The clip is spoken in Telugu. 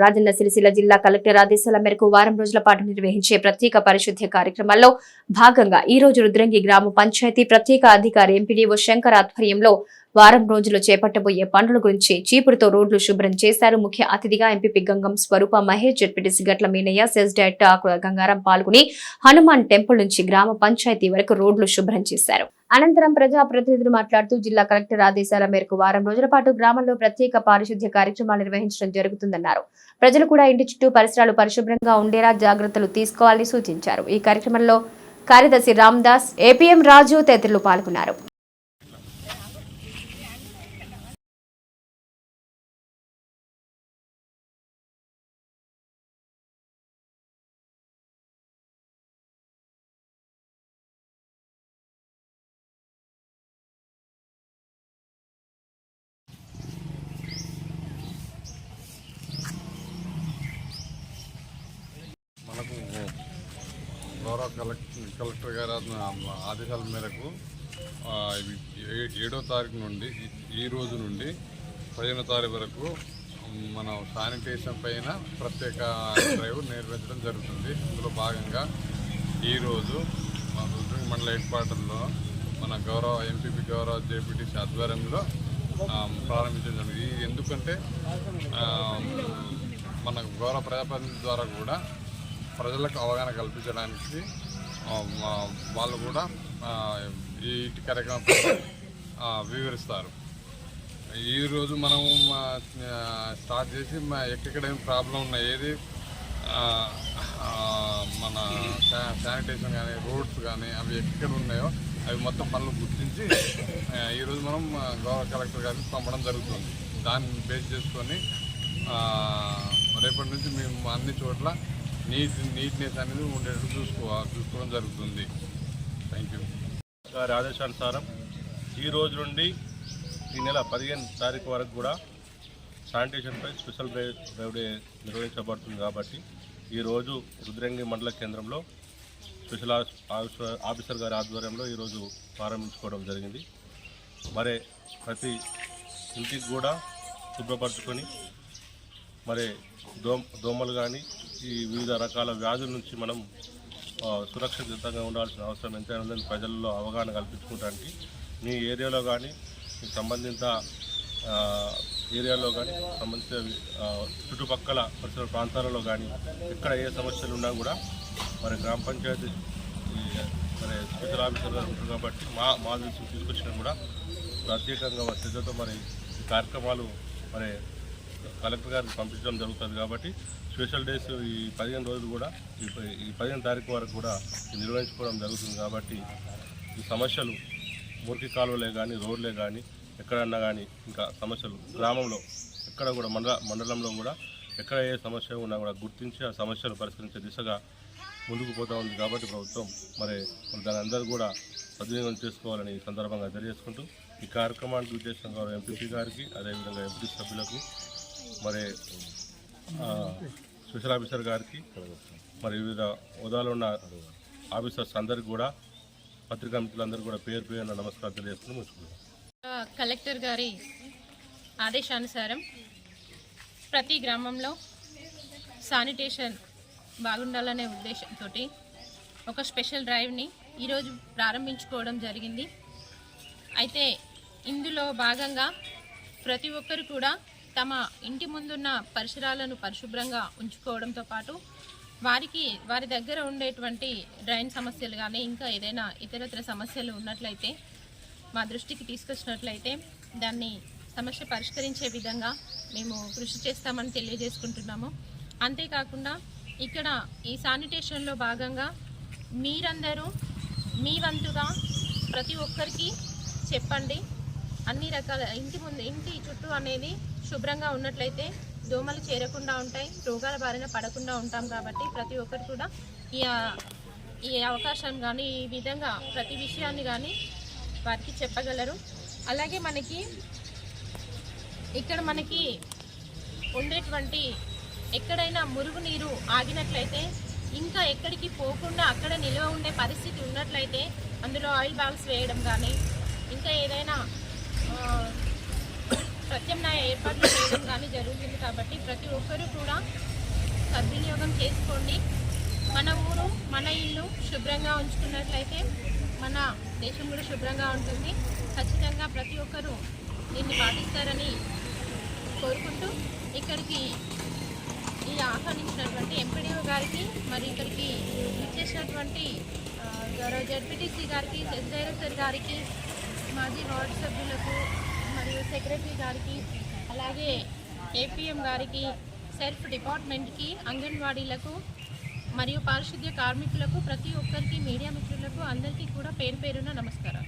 రాజన్న సిరిసిల్ల జిల్లా కలెక్టర్ ఆదేశాల మేరకు వారం రోజుల పాటు నిర్వహించే ప్రత్యేక పరిశుద్ధ కార్యక్రమాల్లో భాగంగా ఈ రోజు రుద్రంగి గ్రామ పంచాయతీ ప్రత్యేక అధికారి ఎంపీడీఓ శంకర్ ఆధ్వర్యంలో వారం రోజులు చేపట్టబోయే పనుల గురించి చీపురుతో రోడ్లు శుభ్రం చేశారు ముఖ్య అతిథిగా MPP Gangam Swaroopa Mahesh ZPTC Gatla Meenaiah CESS director Akula Gangaram పాల్గొని హనుమాన్ టెంపుల్ నుంచి గ్రామ పంచాయతీ వరకు రోడ్లు శుభ్రం చేశారు. అనంతరం ప్రజా ప్రతినిధులు మాట్లాడుతూ జిల్లా కలెక్టర్ ఆదేశాల మేరకు వారం రోజుల పాటు గ్రామంలో ప్రత్యేక పారిశుద్ధ్య కార్యక్రమాలు నిర్వహించడం జరుగుతుందన్నారు. ప్రజలు కూడా ఇంటి చుట్టూ పరిసరాలు పరిశుభ్రంగా ఉండేలా జాగ్రత్తలు తీసుకోవాలని సూచించారు. ఈ కార్యక్రమంలో కార్యదర్శి రామ్దాస్ ఏపీఎం రాజు తదితరులు పాల్గొన్నారు మనకు గౌరవ కలెక్టర్ కలెక్టర్ గారి ఆదేశాల మేరకు ఏ- ఏడో తారీఖు నుండి ఈ- రోజు నుండి పదిహేనో తారీఖు వరకు మనం శానిటేషన్ పైన ప్రత్యేక డ్రైవ్ నిర్వహించడం జరుగుతుంది. ఇందులో భాగంగా ఈరోజు మన రుద్రంగి మండల హెడ్ మన గౌరవ ఎంపీపీ గౌరవ జేపీటీసీ ఆధ్వర్యంలో ప్రారంభించడం జరిగింది. ఇది ఎందుకంటే మన గౌరవ ప్రజాప్రతినిధి ద్వారా కూడా ప్రజలకు అవగాహన కల్పించడానికి వాళ్ళు కూడా ఈ కార్యక్రమం వివరిస్తారు. ఈరోజు మనం స్టార్ట్ చేసి మా ఎక్కడెక్కడ ఏం ప్రాబ్లం ఉన్నాయి ఏది మన శానిటేషన్ కానీ రోడ్స్ కానీ అవి ఎక్కడ ఉన్నాయో అవి మొత్తం పనులు గుర్తించి ఈరోజు మనం గౌరవ కలెక్టర్ గారికి పంపడం జరుగుతుంది. దాన్ని బేస్ చేసుకొని రేపటి నుంచి మేము అన్ని చోట్ల నీట్ నీట్నెస్ అనేది ఉండేటట్టు చూసుకో చూసుకోవడం జరుగుతుంది. థ్యాంక్ యూ గారి ఆదేశానుసారం ఈ రోజు నుండి ఈ నెల పదిహేను తారీఖు వరకు కూడా శానిటేషన్పై స్పెషల్ డ్రైవ్ డే నిర్వహించబడుతుంది కాబట్టి ఈరోజు రుద్రంగి మండల కేంద్రంలో స్పెషల్ ఆఫ్- ఆఫీసర్ గారి ఆధ్వర్యంలో ఈరోజు ప్రారంభించుకోవడం జరిగింది. మరి ప్రతి ఇంటికి కూడా శుభ్రపరచుకొని మరి దోమ దోమలు కానీ ఈ వివిధ రకాల వ్యాధుల నుంచి మనం సురక్షితంగా ఉండాల్సిన అవసరం ఎంతైనా ఉందని ప్రజల్లో అవగాహన కల్పించుకోవడానికి మీ ఏరియాలో కానీ మీ సంబంధిత ఏరియాలో కానీ సంబంధిత చుట్టుపక్కల పరిసర ప్రాంతాలలో కానీ ఎక్కడ ఏ సమస్యలు ఉన్నా కూడా మరి గ్రామ పంచాయతీ మరి స్పెషల్ ఆఫీసర్ గారు ఉంటారు కాబట్టి మా మా దృష్టికి తీసుకొచ్చినా కూడా ప్రత్యేకంగా వారి శ్రద్ధతో మరి కార్యక్రమాలు మరి కలెక్టర్ గారికి పంపించడం జరుగుతుంది కాబట్టి స్పెషల్ డేస్ ఈ పదిహేను రోజులు కూడా ఈ ఈ పదిహేను తారీఖు వరకు కూడా నిర్వహించుకోవడం జరుగుతుంది కాబట్టి ఈ సమస్యలు మురికి కాలువలే కానీ రోడ్లే కానీ ఎక్కడన్నా కానీ ఇంకా సమస్యలు గ్రామంలో ఎక్కడ కూడా మండల మండలంలో కూడా ఎక్కడ ఏ సమస్య ఉన్నా కూడా గుర్తించి ఆ సమస్యలు పరిష్కరించే దిశగా ముందుకు పోతూ ఉంది కాబట్టి ప్రభుత్వం. మరి మరి దాని అందరూ కూడా సద్వినియోగం చేసుకోవాలని ఈ సందర్భంగా తెలియజేసుకుంటూ ఈ కార్యక్రమానికి ఉద్దేశం గౌరవ ఎంపీపీ గారికి అదేవిధంగా ఎంపీ సభ్యులకు మరి స్పెషల్ ఆఫీసర్ గారికి మరి వివిధ హోదాలో ఉన్న ఆఫీసర్స్ అందరికి కూడా పత్రికా మిత్రులందరూ కూడా పేరు పేరున నమస్కారం తెలియజేస్తున్నాం ముచ్చుకున్నాం కలెక్టర్ గారి ఆదేశానుసారం ప్రతి గ్రామంలో శానిటేషన్ బాగుండాలనే ఉద్దేశంతో ఒక స్పెషల్ డ్రైవ్ని ఈరోజు ప్రారంభించుకోవడం జరిగింది. అయితే ఇందులో భాగంగా ప్రతి ఒక్కరు కూడా తమ ఇంటి ముందున్న పరిసరాలను పరిశుభ్రంగా ఉంచుకోవడంతో పాటు వారికి వారి దగ్గర ఉండేటువంటి డ్రైన్ సమస్యలు కానీ ఇంకా ఏదైనా ఇతరత్ర సమస్యలు ఉన్నట్లయితే మా దృష్టికి తీసుకొచ్చినట్లయితే దాన్ని సమస్య పరిష్కరించే విధంగా మేము కృషి చేస్తామని తెలియజేసుకుంటున్నాము. అంతేకాకుండా ఇక్కడ ఈ శానిటేషన్లో భాగంగా మీరందరూ మీ వంతుగా ప్రతి ఒక్కరికి చెప్పండి. అన్ని రకాల ఇంటి ముందు ఇంటి చుట్టూ అనేది శుభ్రంగా ఉన్నట్లయితే దోమలు చేరకుండా ఉంటాయి రోగాల బారిన పడకుండా ఉంటాం కాబట్టి ప్రతి ఒక్కరు కూడా ఈ ఈ అవకాశం కానీ ఈ విధంగా ప్రతి విషయాన్ని కానీ వారికి చెప్పగలరు. అలాగే మనకి ఇక్కడ మనకి ఉండేటువంటి ఎక్కడైనా మురుగునీరు ఆగినట్లయితే ఇంకా ఎక్కడికి పోకుండా అక్కడ నిల్వ ఉండే పరిస్థితి ఉన్నట్లయితే అందులో ఆయిల్ బాల్స్ వేయడం కానీ ఇంకా ఏదైనా చేయడం కానీ జరుగుతుంది కాబట్టి ప్రతి ఒక్కరూ కూడా సద్వినియోగం చేసుకోండి. మన ఊరు మన ఇల్లు శుభ్రంగా ఉంచుకున్నట్లయితే మన దేశం కూడా శుభ్రంగా ఉంటుంది. ఖచ్చితంగా ప్రతి ఒక్కరూ దీన్ని పాటిస్తారని కోరుకుంటూ ఇక్కడికి ఈ ఆహ్వానించినటువంటి ఎంపీడీఓ గారికి మరి ఇక్కడికి ఇచ్చేసినటువంటి గౌరవ జడ్పీటీసీ గారికి సెస్ డైరెక్టర్ గారికి మాజీ వార్డు సభ్యులకు మరియు సెక్రటరీ గారికి అలాగే ఏపీఎం గారికి సెల్ఫ్ డిపార్ట్మెంట్కి అంగన్వాడీలకు మరియు పారిశుద్ధ్య కార్మికులకు ప్రతి ఒక్కరికి మీడియా మిత్రులకు అందరికీ కూడా పేరు పేరున నమస్కారం